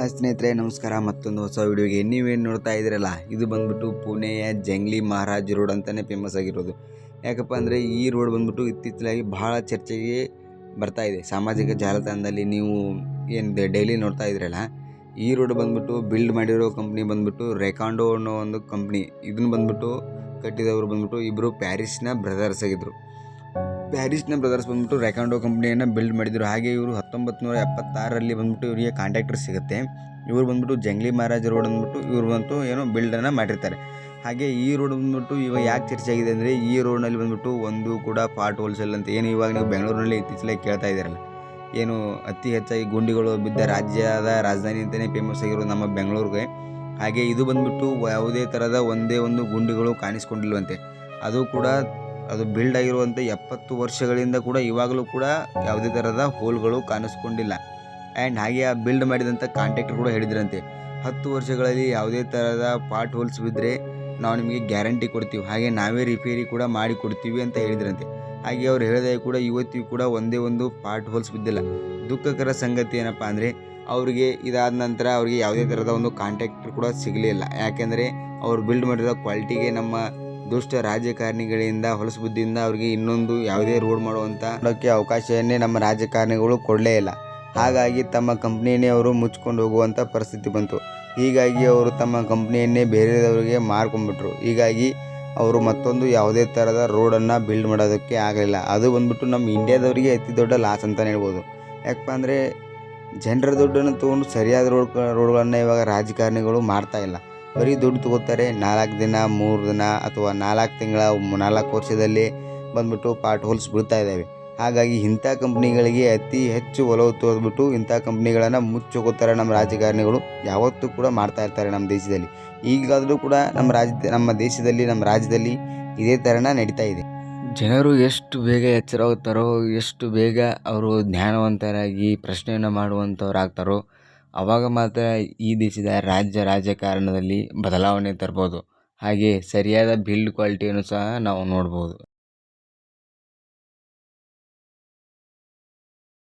Hi ಸ್ನೇಹಿತರೆ, ನಮಸ್ಕಾರ. ಮತ್ತೊಂದು ಹೊಸ ವಿಡಿಯೋಗೆ ನೀವೇನು ನೋಡ್ತಾ ಇದ್ದೀರಲ್ಲ, ಇದು ಬಂದ್ಬಿಟ್ಟು ಪುಣೆಯ ಜಂಗ್ಲಿ ಮಹಾರಾಜ್ ರೋಡ್ ಅಂತಲೇ ಫೇಮಸ್ ಆಗಿರೋದು. ಯಾಕಪ್ಪ ಅಂದರೆ ಈ ರೋಡ್ ಬಂದ್ಬಿಟ್ಟು ಇತ್ತೀಚಲಾಗಿ ಬಹಳ ಚರ್ಚೆಗೆ ಬರ್ತಾ ಇದೆ. ಸಾಮಾಜಿಕ ಜಾಲತಾಣದಲ್ಲಿ ನೀವು ಏನು ಡೈಲಿ ನೋಡ್ತಾ ಇದ್ದೀರಲ್ಲ, ಈ ರೋಡ್ ಬಂದ್ಬಿಟ್ಟು ಬಿಲ್ಡ್ ಮಾಡಿರೋ ಕಂಪ್ನಿ ಬಂದ್ಬಿಟ್ಟು ರೆಕಾಂಡೋ ಅನ್ನೋ ಒಂದು ಕಂಪ್ನಿ ಇದನ್ನು ಬಂದ್ಬಿಟ್ಟು ಕಟ್ಟಿದವರು ಬಂದ್ಬಿಟ್ಟು ಇಬ್ಬರು ಪ್ಯಾರಿಸ್ನ ಬ್ರದರ್ಸ್ ಆಗಿದ್ದರು ಪ್ಯಾರಿಸ್ನ ಬ್ರದರ್ಸ್ ಬಂದ್ಬಿಟ್ಟು ರೆಕಾಂಡೋ ಕಂಪ್ನಿಯನ್ನು ಬಿಲ್ಡ್ ಮಾಡಿದರು. ಹಾಗೆ ಇವರು ಹತ್ತೊಂಬತ್ತು ನೂರ ಎಪ್ಪತ್ತಾರರಲ್ಲಿ ಬಂದ್ಬಿಟ್ಟು ಇವರಿಗೆ ಕಾಂಟ್ರಾಕ್ಟರ್ ಸಿಗುತ್ತೆ. ಇವರು ಬಂದ್ಬಿಟ್ಟು ಜಂಗ್ಲಿ ಮಹಾರಾಜ್ ರೋಡ್ ಅಂದ್ಬಿಟ್ಟು ಇವರು ಬಂತು, ಏನೋ ಬಿಲ್ಡನ್ನು ಮಾಡಿರ್ತಾರೆ. ಹಾಗೆ ಈ ರೋಡ್ ಬಂದ್ಬಿಟ್ಟು ಇವಾಗ ಯಾಕೆ ಚರ್ಚೆ ಆಗಿದೆ ಅಂದರೆ, ಈ ರೋಡ್ನಲ್ಲಿ ಬಂದ್ಬಿಟ್ಟು ಒಂದು ಕೂಡ ಪಾರ್ಟ್ ಹೋಲ್ಸೇಲ್ ಅಂತ ಏನು ಇವಾಗ ನೀವು ಬೆಂಗಳೂರಿನಲ್ಲಿ ಇತ್ತೀಚೆಗೆ ಕೇಳ್ತಾ ಇದ್ದೀರಲ್ಲ. ಏನು ಅತಿ ಹೆಚ್ಚಾಗಿ ಗುಂಡಿಗಳು ಬಿದ್ದ ರಾಜ್ಯದ ರಾಜಧಾನಿ ಅಂತಲೇ ಫೇಮಸ್ ಆಗಿರೋದು ನಮ್ಮ ಬೆಂಗಳೂರಿಗೆ. ಹಾಗೆ ಇದು ಬಂದ್ಬಿಟ್ಟು ಯಾವುದೇ ಥರದ ಒಂದೇ ಒಂದು ಗುಂಡಿಗಳು ಕಾಣಿಸ್ಕೊಂಡಿಲ್ವಂತೆ. ಅದು ಕೂಡ ಅದು ಬಿಲ್ಡ್ ಆಗಿರುವಂಥ ಎಪ್ಪತ್ತು ವರ್ಷಗಳಿಂದ ಕೂಡ ಇವಾಗಲೂ ಕೂಡ ಯಾವುದೇ ಥರದ ಹೋಲ್ಗಳು ಕಾಣಿಸ್ಕೊಂಡಿಲ್ಲ. ಆ್ಯಂಡ್ ಹಾಗೆ ಆ ಬಿಲ್ಡ್ ಮಾಡಿದಂಥ ಕಾಂಟ್ರಾಕ್ಟರ್ ಕೂಡ ಹೇಳಿದ್ರಂತೆ. ಹತ್ತು ವರ್ಷಗಳಲ್ಲಿ ಯಾವುದೇ ಥರದ ಪಾರ್ಟ್ ಹೋಲ್ಸ್ ಬಿದ್ದರೆ ನಾವು ನಿಮಗೆ ಗ್ಯಾರಂಟಿ ಕೊಡ್ತೀವಿ. ಹಾಗೆ ನಾವೇ ರಿಪೇರಿ ಕೂಡ ಮಾಡಿ ಕೊಡ್ತೀವಿ ಅಂತ ಹೇಳಿದ್ರಂತೆ. ಹಾಗೆ ಅವ್ರು ಹೇಳಿದಾಗ ಕೂಡ ಇವತ್ತಿಗೂ ಕೂಡ ಒಂದೇ ಒಂದು ಪಾರ್ಟ್ ಹೋಲ್ಸ್ ಬಿದ್ದಿಲ್ಲ. ದುಃಖಕರ ಸಂಗತಿ ಏನಪ್ಪ ಅಂದರೆ ಅವರಿಗೆ ಇದಾದ ನಂತರ ಅವರಿಗೆ ಯಾವುದೇ ಥರದ ಒಂದು ಕಾಂಟ್ರಾಕ್ಟರ್ ಕೂಡ ಸಿಗಲಿಲ್ಲ. ಯಾಕೆಂದರೆ ಅವ್ರು ಬಿಲ್ಡ್ ಮಾಡಿದ ಕ್ವಾಲಿಟಿಗೆ ನಮ್ಮ ದುಷ್ಟ ರಾಜಕಾರಣಿಗಳಿಂದ ಹೊಲಸು ಬುದ್ಧಿಯಿಂದ ಅವರಿಗೆ ಇನ್ನೊಂದು ಯಾವುದೇ ರೋಡ್ ಮಾಡುವಂಥ ಮಾಡೋಕ್ಕೆ ಅವಕಾಶವನ್ನೇ ನಮ್ಮ ರಾಜಕಾರಣಿಗಳು ಕೊಡಲೇ ಇಲ್ಲ. ಹಾಗಾಗಿ ತಮ್ಮ ಕಂಪ್ನಿಯನ್ನೇ ಅವರು ಮುಚ್ಕೊಂಡು ಹೋಗುವಂಥ ಪರಿಸ್ಥಿತಿ ಬಂತು. ಹೀಗಾಗಿ ಅವರು ತಮ್ಮ ಕಂಪ್ನಿಯನ್ನೇ ಬೇರೆಯವರಿಗೆ ಮಾರ್ಕೊಂಡ್ಬಿಟ್ರು. ಹೀಗಾಗಿ ಅವರು ಮತ್ತೊಂದು ಯಾವುದೇ ಥರದ ರೋಡನ್ನು ಬಿಲ್ಡ್ ಮಾಡೋದಕ್ಕೆ ಆಗಲಿಲ್ಲ. ಅದು ಬಂದ್ಬಿಟ್ಟು ನಮ್ಮ ಇಂಡಿಯಾದವರಿಗೆ ಅತಿ ದೊಡ್ಡ ಲಾಸ್ ಅಂತಲೇ ಹೇಳ್ಬೋದು. ಯಾಕಪ್ಪ ಅಂದರೆ, ಜನರ ದುಡ್ಡನ್ನು ತೊಗೊಂಡು ಸರಿಯಾದ ರೋಡ್ ರೋಡ್ಗಳನ್ನು ಇವಾಗ ರಾಜಕಾರಣಿಗಳು ಮಾಡ್ತಾ ಇಲ್ಲ. ಬರೀ ದುಡ್ಡು ತಗೋತಾರೆ. ನಾಲ್ಕು ದಿನ, ಮೂರು ದಿನ ಅಥವಾ ನಾಲ್ಕು ತಿಂಗಳ, ನಾಲ್ಕು ವರ್ಷದಲ್ಲಿ ಬಂದ್ಬಿಟ್ಟು ಪಾರ್ಟ್ ಹೋಲ್ಸ್ ಬಿಡ್ತಾ ಇದ್ದಾವೆ. ಹಾಗಾಗಿ ಇಂಥ ಕಂಪ್ನಿಗಳಿಗೆ ಅತಿ ಹೆಚ್ಚು ಒಲವು ತೋರಿಸ್ಬಿಟ್ಟು ಇಂಥ ಕಂಪ್ನಿಗಳನ್ನು ಮುಚ್ಚೋಗುತ್ತಾರೆ ನಮ್ಮ ರಾಜಕಾರಣಿಗಳು ಯಾವತ್ತೂ ಕೂಡ ಮಾಡ್ತಾ ಇರ್ತಾರೆ ನಮ್ಮ ದೇಶದಲ್ಲಿ. ಈಗಾದರೂ ಕೂಡ ನಮ್ಮ ರಾಜ್ಯ ನಮ್ಮ ದೇಶದಲ್ಲಿ, ನಮ್ಮ ರಾಜ್ಯದಲ್ಲಿ ಇದೇ ಥರನ ನಡೀತಾ ಇದೆ. ಜನರು ಎಷ್ಟು ಬೇಗ ಎಚ್ಚರವಾಗುತ್ತಾರೋ ಎಷ್ಟು ಬೇಗ ಅವರು ಜ್ಞಾನವಂತರಾಗಿ ಪ್ರಶ್ನೆಯನ್ನು ಮಾಡುವಂಥವ್ರಾಗ್ತಾರೋ ಆವಾಗ ಮಾತ್ರ ಈ ದೇಶದ ರಾಜ್ಯ ರಾಜಕಾರಣದಲ್ಲಿ ಬದಲಾವಣೆ ತರ್ಬೋದು. ಹಾಗೆ ಸರಿಯಾದ ಬಿಲ್ಡ್ ಕ್ವಾಲಿಟಿಯನ್ನು ಸಹ ನಾವು ನೋಡ್ಬೋದು.